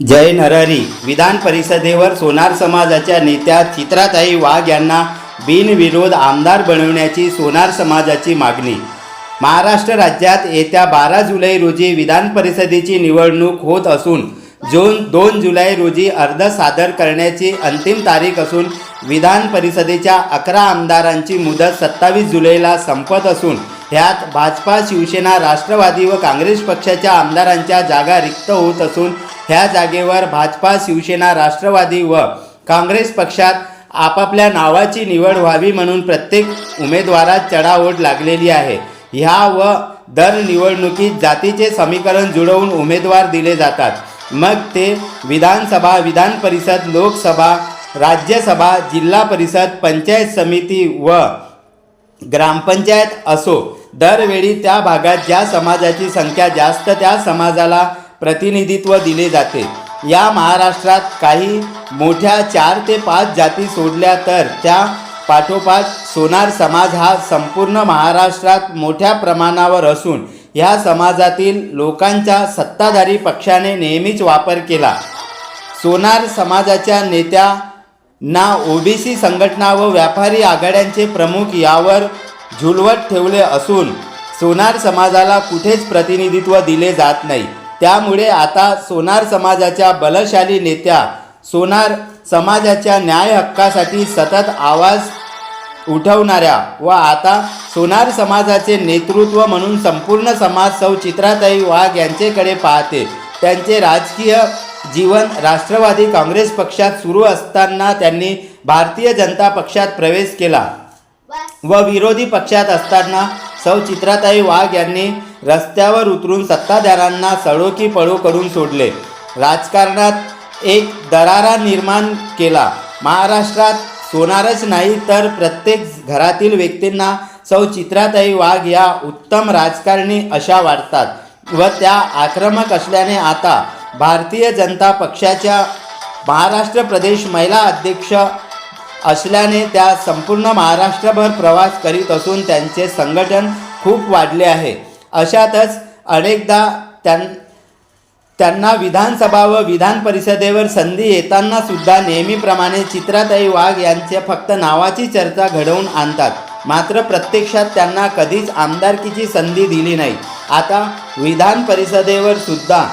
जय नरहरी. विधान परिषदेवर सोनार समाजाच्या नेत्या चित्राताई वाघ यांना बिनविरोध आमदार बनवण्याची सोनार समाजाची मागणी. महाराष्ट्र राज्यात येत्या बारा जुलै रोजी विधान परिषदेची निवडणूक होत असून जून दोन जुलै रोजी अर्ज सादर करण्याची अंतिम तारीख असून विधान परिषदेच्या अकरा आमदारांची मुदत सत्तावीस जुलैला संपत असून ह्यात भाजपा शिवसेना राष्ट्रवादी व काँग्रेस पक्षाच्या आमदारांच्या जागा रिक्त होत असून ह्या जागेवर भाजपा शिवसेना राष्ट्रवादी व काँग्रेस पक्षात आपापल्या नावाची निवड व्हावी म्हणून प्रत्येक उमेदवारात चढाओढ लागलेली आहे. ह्या व दर निवडणुकीत जातीचे समीकरण जुळवून उमेदवार दिले जातात. मग ते विधानसभा विधान परिषद लोकसभा राज्यसभा जिल्हा परिषद पंचायत समिती व ग्रामपंचायत असो. दरवेळी त्या भागात ज्या समाजाची संख्या जास्त त्या समाजाला प्रतिनिधित्व दिले जाते. या महाराष्ट्रात काही मोठ्या चार ते पाच जाती सोडल्या तर त्या पाठोपाठ सोनार समाज हा संपूर्ण महाराष्ट्रात मोठ्या प्रमाणावर असून ह्या समाजातील लोकांच्या सत्ताधारी पक्षाने नेहमीच वापर केला. सोनार समाजाच्या नेत्यांना ओबीसी संघटना व व्यापारी आघाड्यांचे प्रमुख यावर झुलवत ठेवले असून सोनार समाजाला कुठेच प्रतिनिधित्व दिले जात नाही. त्यामुळे आता सोनार समाजाच्या बलशाली नेत्या सोनार समाजाच्या न्याय हक्कासाठी सतत आवाज उठवणाऱ्या व आता सोनार समाजाचे नेतृत्व म्हणून संपूर्ण समाज सौ चित्राताई वाघ यांचेकडे पाहते. त्यांचे राजकीय जीवन राष्ट्रवादी काँग्रेस पक्षात सुरू असताना त्यांनी भारतीय जनता पक्षात प्रवेश केला व विरोधी पक्षात असताना सौ चित्राताई वाघ यांनी रस्त्यावर उतरून सत्ताधाऱ्यांना सळोकी पळो करून सोडले. राजकारणात एक दरारा निर्माण केला. महाराष्ट्रात सोनारच नाही तर प्रत्येक घरातील व्यक्तींना सौ चित्राताई वाघ या उत्तम राजकारणी अशा वाटतात व त्या आक्रमक असल्याने आता भारतीय जनता पक्षाच्या महाराष्ट्र प्रदेश महिला अध्यक्ष असल्याने त्या संपूर्ण महाराष्ट्रभर प्रवास करीत असून त्यांचे संघटन खूप वाढले आहे. अशातच अनेकदा त्यां त्यांना विधानसभा व विधान परिषदेवर संधी येताना सुद्धा नेहमीप्रमाणे चित्राताई वाघ यांच्या फक्त नावाची चर्चा घडवून आणतात. मात्र प्रत्यक्षात त्यांना कधीच आमदारकीची संधी दिली नाही. आता विधान परिषदेवर सुद्धा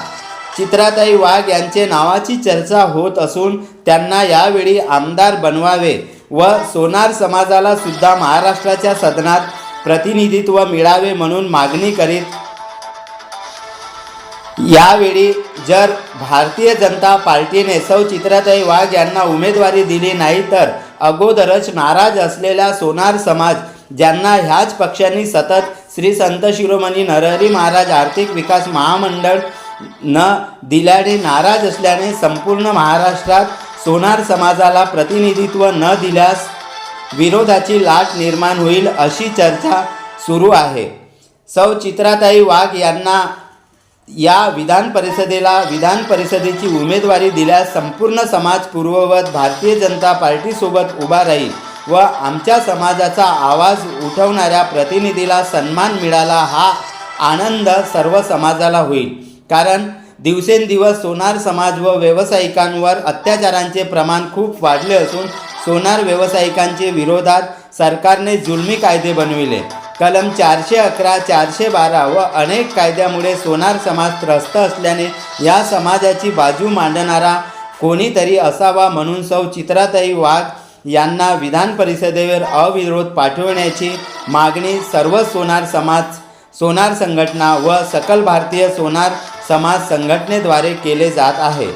चित्राताई वाघ यांचे नावाची चर्चा होत असून त्यांना यावेळी आमदार बनवावे व सोनार समाजाला सुद्धा महाराष्ट्राच्या सदनात प्रतिनिधित्व मिळावे म्हणून मागणी करीत. यावेळी जर भारतीय जनता पार्टीने सौ चित्रताई वाघ यांना उमेदवारी दिली नाही तर अगोदरच नाराज असलेला सोनार समाज ज्यांना ह्याच पक्षांनी सतत श्री संत शिरोमणी नरहरी महाराज आर्थिक विकास महामंडळ न दिल्याने नाराज असल्याने संपूर्ण महाराष्ट्रात सोनार समाजाला प्रतिनिधित्व न दिल्यास विरोधाची लाट निर्माण होईल अशी चर्चा सुरू आहे. सौ चित्राताई वाघ यांना या विधान परिषदेला विधान परिषदेची उमेदवारी दिल्यास संपूर्ण समाज पूर्ववत भारतीय जनता पार्टीसोबत उभा राहील व आमच्या समाजाचा आवाज उठवणाऱ्या प्रतिनिधीला सन्मान मिळाला हा आनंद सर्व समाजाला होईल. कारण दिवसेंदिवस सोनार समाज व व्यावसायिकांवर अत्याचारांचे प्रमाण खूप वाढले असून सोनार व्यावसायिकांचे विरोधात सरकारने जुलमी कायदे बनविले. कलम चारशे अकरा चारशे बारा व अनेक कायद्यामुळे सोनार समाज त्रस्त असल्याने या समाजाची बाजू मांडणारा कोणीतरी असावा म्हणून सौ चित्राताई वाघ यांना विधान परिषदेवर अविरोध पाठवण्याची मागणी सर्व सोनार समाज सोनार संघटना व सकल भारतीय सोनार समाज संघटनेद्वारे केले जात आहे.